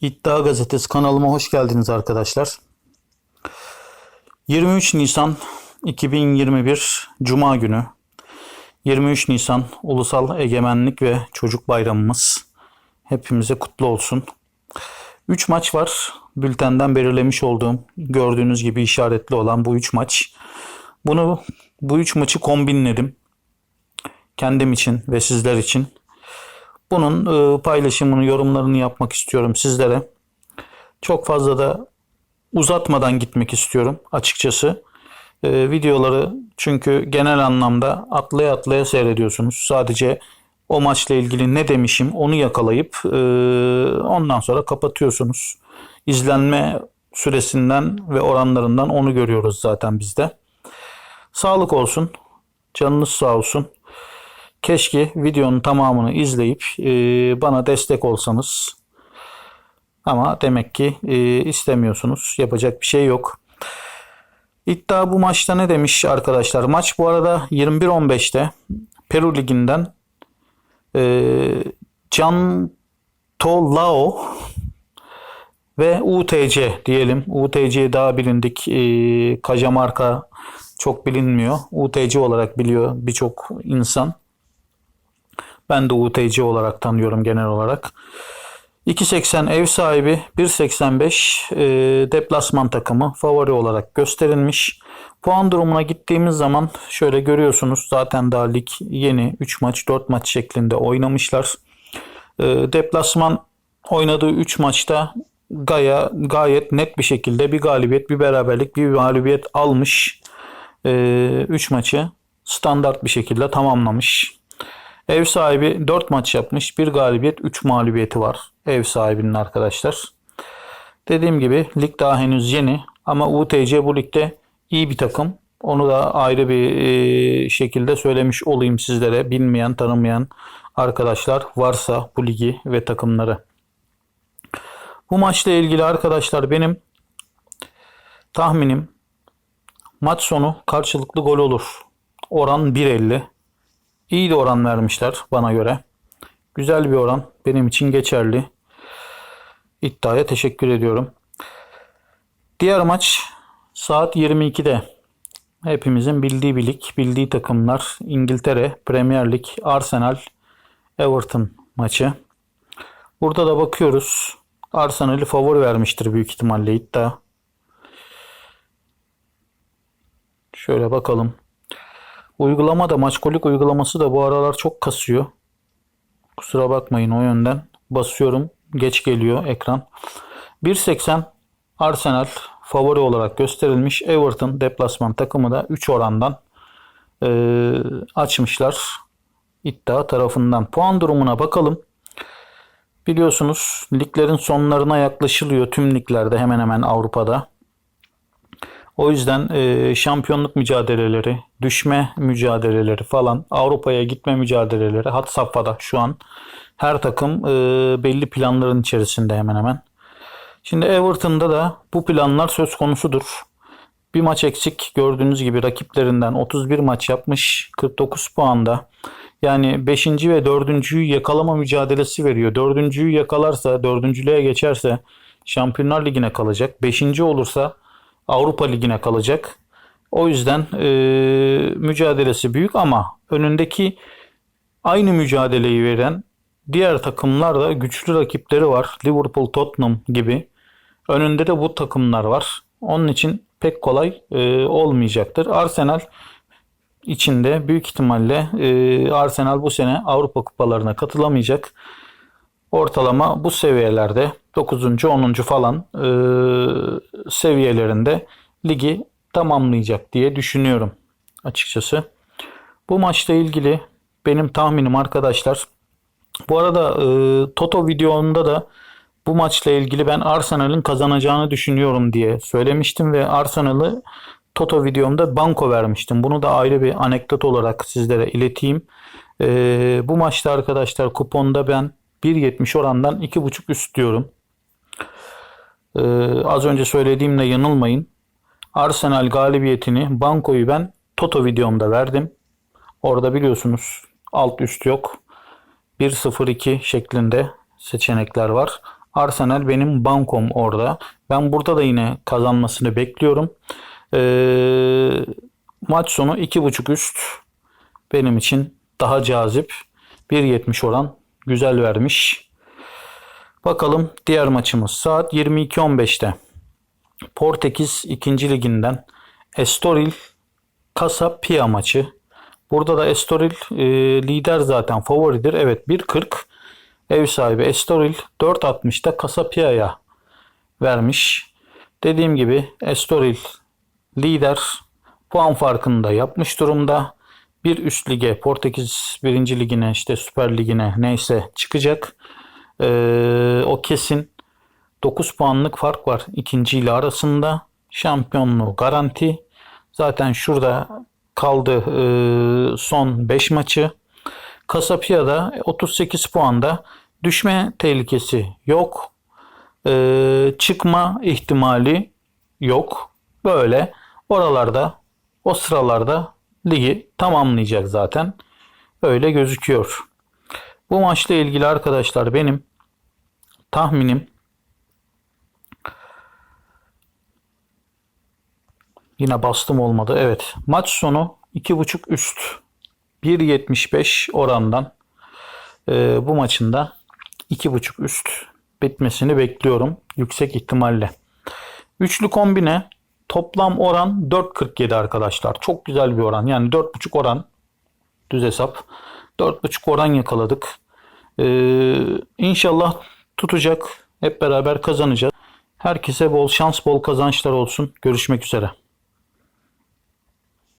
İddia Gazetesi kanalıma hoş geldiniz arkadaşlar. 23 Nisan 2021 Cuma günü 23 Nisan Ulusal Egemenlik ve Çocuk Bayramımız hepimize kutlu olsun. 3 maç var. Bültenden belirlemiş olduğum gördüğünüz gibi işaretli olan bu 3 maç. Bunu bu 3 maçı kombinledim. Kendim için ve sizler için. Bunun e, paylaşımını, yorumlarını yapmak istiyorum sizlere. Çok fazla da uzatmadan gitmek istiyorum açıkçası. E, videoları çünkü genel anlamda atlaya atlaya seyrediyorsunuz. Sadece o maçla ilgili ne demişim onu yakalayıp e, ondan sonra kapatıyorsunuz. İzlenme süresinden ve oranlarından onu görüyoruz zaten bizde. Sağlık olsun. Canınız sağ olsun. Keşke videonun tamamını izleyip e, bana destek olsanız. Ama demek ki e, istemiyorsunuz. Yapacak bir şey yok. İddia bu maçta ne demiş arkadaşlar? Maç bu arada 21-15'te Peru Ligi'nden e, Can Tolao ve UTC diyelim. UTC daha bilindik. E, Kajamarka çok bilinmiyor. UTC olarak biliyor birçok insan. Ben de UTC olarak tanıyorum genel olarak. 2.80 ev sahibi, 1.85 e, deplasman takımı favori olarak gösterilmiş. Puan durumuna gittiğimiz zaman şöyle görüyorsunuz zaten daha lig yeni 3 maç 4 maç şeklinde oynamışlar. E, deplasman oynadığı 3 maçta gaya, gayet net bir şekilde bir galibiyet, bir beraberlik, bir mağlubiyet almış. 3 e, maçı standart bir şekilde tamamlamış. Ev sahibi 4 maç yapmış. Bir galibiyet 3 mağlubiyeti var ev sahibinin arkadaşlar. Dediğim gibi lig daha henüz yeni ama UTC bu ligde iyi bir takım. Onu da ayrı bir e, şekilde söylemiş olayım sizlere. Bilmeyen, tanımayan arkadaşlar varsa bu ligi ve takımları. Bu maçla ilgili arkadaşlar benim tahminim maç sonu karşılıklı gol olur. Oran 1.50. İyi de oran vermişler bana göre. Güzel bir oran. Benim için geçerli. İddiaya teşekkür ediyorum. Diğer maç saat 22'de. Hepimizin bildiği bir lig, bildiği takımlar. İngiltere, Premier Lig, Arsenal, Everton maçı. Burada da bakıyoruz. Arsenal'i favori vermiştir büyük ihtimalle iddia. Şöyle bakalım. Uygulama da maçkolik uygulaması da bu aralar çok kasıyor. Kusura bakmayın o yönden. Basıyorum. Geç geliyor ekran. 1.80 Arsenal favori olarak gösterilmiş. Everton deplasman takımı da 3 orandan e, açmışlar. iddia tarafından. Puan durumuna bakalım. Biliyorsunuz liglerin sonlarına yaklaşılıyor tüm liglerde hemen hemen Avrupa'da. O yüzden e, şampiyonluk mücadeleleri, düşme mücadeleleri falan, Avrupa'ya gitme mücadeleleri hat safhada şu an. Her takım e, belli planların içerisinde hemen hemen. Şimdi Everton'da da bu planlar söz konusudur. Bir maç eksik gördüğünüz gibi rakiplerinden 31 maç yapmış 49 puanda. Yani 5. ve 4.'ü yakalama mücadelesi veriyor. 4.'ü yakalarsa, 4.lüğe geçerse Şampiyonlar Ligi'ne kalacak. 5. olursa Avrupa Ligi'ne kalacak. O yüzden e, mücadelesi büyük ama önündeki aynı mücadeleyi veren diğer takımlar da güçlü rakipleri var. Liverpool, Tottenham gibi. Önünde de bu takımlar var. Onun için pek kolay e, olmayacaktır. Arsenal içinde büyük ihtimalle e, Arsenal bu sene Avrupa kupalarına katılamayacak. Ortalama bu seviyelerde 9. 10. falan e, seviyelerinde ligi tamamlayacak diye düşünüyorum açıkçası. Bu maçla ilgili benim tahminim arkadaşlar. Bu arada e, Toto videomda da bu maçla ilgili ben Arsenal'ın kazanacağını düşünüyorum diye söylemiştim ve Arsenal'ı Toto videomda banko vermiştim. Bunu da ayrı bir anekdot olarak sizlere ileteyim. E, bu maçta arkadaşlar kuponda ben 1.70 orandan 2.5 üst diyorum. Ee, az önce söylediğimle yanılmayın. Arsenal galibiyetini bankoyu ben Toto videomda verdim. Orada biliyorsunuz alt üst yok. 1-0-2 şeklinde seçenekler var. Arsenal benim bankom orada. Ben burada da yine kazanmasını bekliyorum. Ee, maç sonu 2.5 üst benim için daha cazip. 1.70 oran güzel vermiş. Bakalım diğer maçımız saat 22.15'te. Portekiz 2. liginden Estoril Casa Pia maçı. Burada da Estoril e, lider zaten favoridir. Evet 1.40 ev sahibi Estoril 4.60'da Casa Pia'ya vermiş. Dediğim gibi Estoril lider puan farkını da yapmış durumda. Bir üst lige Portekiz 1. ligine işte Süper Ligine neyse çıkacak. Ee, o kesin 9 puanlık fark var ikinci ile arasında. Şampiyonluğu garanti. Zaten şurada kaldı e, son 5 maçı. Kasapia'da 38 puanda düşme tehlikesi yok. E, çıkma ihtimali yok. Böyle oralarda o sıralarda ligi tamamlayacak zaten. Öyle gözüküyor. Bu maçla ilgili arkadaşlar benim tahminim Yine bastım olmadı. Evet. Maç sonu 2.5 üst. 1.75 orandan e, bu maçın da 2.5 üst bitmesini bekliyorum. Yüksek ihtimalle. Üçlü kombine toplam oran 4.47 arkadaşlar. Çok güzel bir oran. Yani 4.5 oran düz hesap. 4.5 oran yakaladık. Ee, inşallah tutacak. Hep beraber kazanacağız. Herkese bol şans, bol kazançlar olsun. Görüşmek üzere.